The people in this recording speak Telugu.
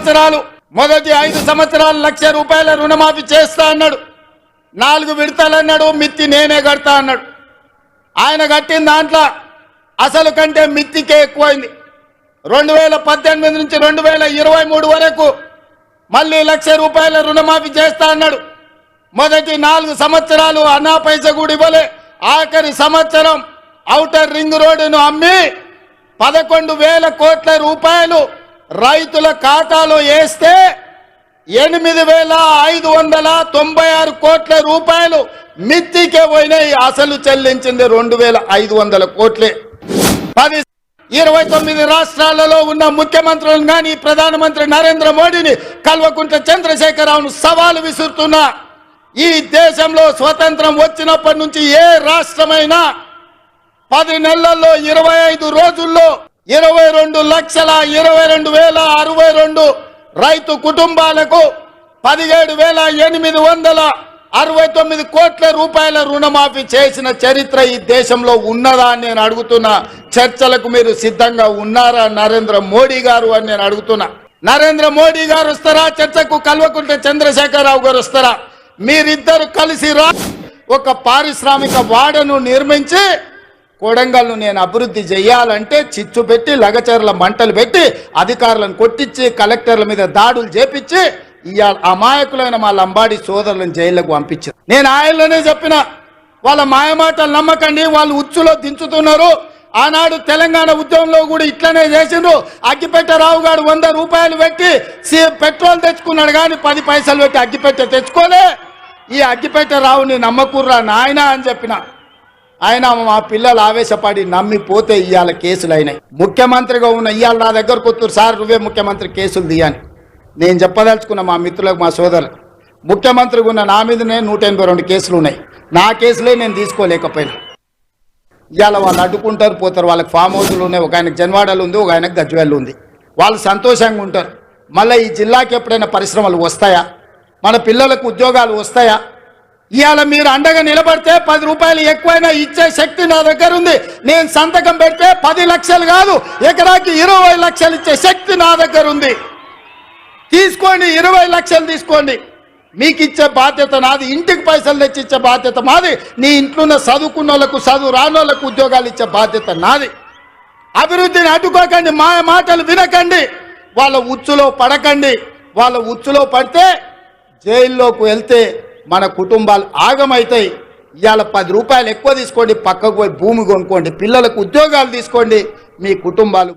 సంవత్సరాలు. మొదటి ఐదు సంవత్సరాలు లక్ష రూపాయల రుణమాఫీ చేస్తా అన్నాడు. నాలుగు విడతలు అన్నాడు మిత్తి నేనే కడతా అన్నాడు. ఆయన కట్టిన దాంట్లో అసలు కంటే మిత్తికే ఎక్కువైంది. రెండు వేల పద్దెనిమిది నుంచి రెండు వేల ఇరవై మూడు వరకు మళ్ళీ లక్ష రూపాయల రుణమాఫీ చేస్తా అన్నాడు. మొదటి నాలుగు సంవత్సరాలు అన్నా పైస కూడా ఇవ్వలే. ఆఖరి సంవత్సరం ఔటర్ రింగ్ రోడ్డును అమ్మి పదకొండు వేల కోట్ల రూపాయలు రైతుల ఖాతాలో వేస్తే ఎనిమిది వేల ఐదు వందల తొంభై ఆరు కోట్ల రూపాయలు మిత్తికే పోయినాయి. అసలు చెల్లించింది రెండు వేల ఐదు వందల కోట్లే. పది ఇరవై తొమ్మిది రాష్ట్రాలలో ఉన్న ముఖ్యమంత్రులను కానీ ప్రధానమంత్రి నరేంద్ర మోడీని కల్వకుంట్ల చంద్రశేఖరరావును సవాలు విసురుతున్నా. ఈ దేశంలో స్వతంత్రం వచ్చినప్పటి నుంచి ఏ రాష్ట్రమైనా పది నెలల్లో ఇరవై ఐదు రోజుల్లో ఇరవై రెండు లక్షల ఇరవై రెండు వేల అరవై రెండు రైతు కుటుంబాలకు పదిహేడు వేల ఎనిమిది వందల అరవై తొమ్మిది కోట్ల రూపాయల రుణమాఫీ చేసిన చరిత్ర ఈ దేశంలో ఉన్నదా అని నేను అడుగుతున్నా. చర్చలకు మీరు సిద్ధంగా ఉన్నారా నరేంద్ర మోడీ గారు అని నేను అడుగుతున్నా. నరేంద్ర మోడీ గారు వస్తారా? చర్చకు కల్వకుంట్ల చంద్రశేఖరరావు గారు వస్తారా? మీరిద్దరు కలిసి రా. ఒక పారిశ్రామిక వాడను నిర్మించి కోడంగల్ను నేను అభివృద్ధి చేయాలంటే చిచ్చు పెట్టి లగచర్ల మంటలు పెట్టి అధికారులను కొట్టించి కలెక్టర్ల మీద దాడులు చేపించి ఇవాళ అమాయకులైన మా లంబాడి సోదరులను జైళ్ళకు పంపించారు. నేను ఆయనలోనే చెప్పిన వాళ్ళ మాయమాటలు నమ్మకండి వాళ్ళు ఉచ్చులో దించుతున్నారు. ఆనాడు తెలంగాణ ఉద్యమంలో కూడా ఇట్లనే చేసిండ్రు. అగ్గిపెట్టరావు గారు వంద రూపాయలు పెట్టి సి- పెట్రోల్ తెచ్చుకున్నాడు కానీ పది పైసలు పెట్టి అగ్గిపెట్టె తెచ్చుకోలే. ఈ అగ్గిపెట్టె రావుని నమ్మకుర్రా నాయనా అని చెప్పిన. ఆయన మా పిల్లలు ఆవేశపడి నమ్మి పోతే ఇవాళ కేసులు అయినాయి ముఖ్యమంత్రిగా ఉన్న ఇవాళ నా దగ్గరకు వస్తారు సార్ నువ్వే ముఖ్యమంత్రి కేసులు తీయని నేను చెప్పదలుచుకున్న మా మిత్రులకు మా సోదరులు ముఖ్యమంత్రిగా ఉన్న నా మీదనే నూట ఎనభై రెండు కేసులు ఉన్నాయి. నా కేసులే నేను తీసుకోలేకపోయినా. ఇవాళ వాళ్ళు అడ్డుకుంటారు పోతారు. వాళ్ళకి ఫామ్ హౌస్లు ఉన్నాయి. ఒక ఆయనకు జన్వాడలు ఉంది ఒక ఆయనకు గజ్వేళ్ళు ఉంది. వాళ్ళు సంతోషంగా ఉంటారు. మళ్ళీ ఈ జిల్లాకి ఎప్పుడైనా పరిశ్రమలు వస్తాయా? మన పిల్లలకు ఉద్యోగాలు వస్తాయా? ఇవాళ మీరు అండగా నిలబడితే పది రూపాయలు ఎక్కువైనా ఇచ్చే శక్తి నా దగ్గర ఉంది. నేను సంతకం పెడితే పది లక్షలు కాదు ఎకరాకి ఇరవై లక్షలు ఇచ్చే శక్తి నా దగ్గర ఉంది. తీసుకోండి ఇరవై లక్షలు తీసుకోండి. మీకు ఇచ్చే బాధ్యత నాది ఇంటికి పైసలు తెచ్చి ఇచ్చే బాధ్యత మాది. నీ ఇంట్లో ఉన్న చదువుకున్న వాళ్ళకు చదువు రానోళ్ళకు ఉద్యోగాలు ఇచ్చే బాధ్యత నాది. అభివృద్ధిని అడ్డుకోకండి మా మాటలు వినకండి. వాళ్ళ ఉచ్చులో పడకండి. వాళ్ళ ఉచ్చులో పడితే జైల్లోకి వెళ్తే మన కుటుంబాలు ఆగమవుతాయి ఇవాళ పది రూపాయలు ఎక్కువ తీసుకోండి పక్కకు పోయి భూమి కొనుక్కోండి పిల్లలకు ఉద్యోగాలు తీసుకోండి మీ కుటుంబాలు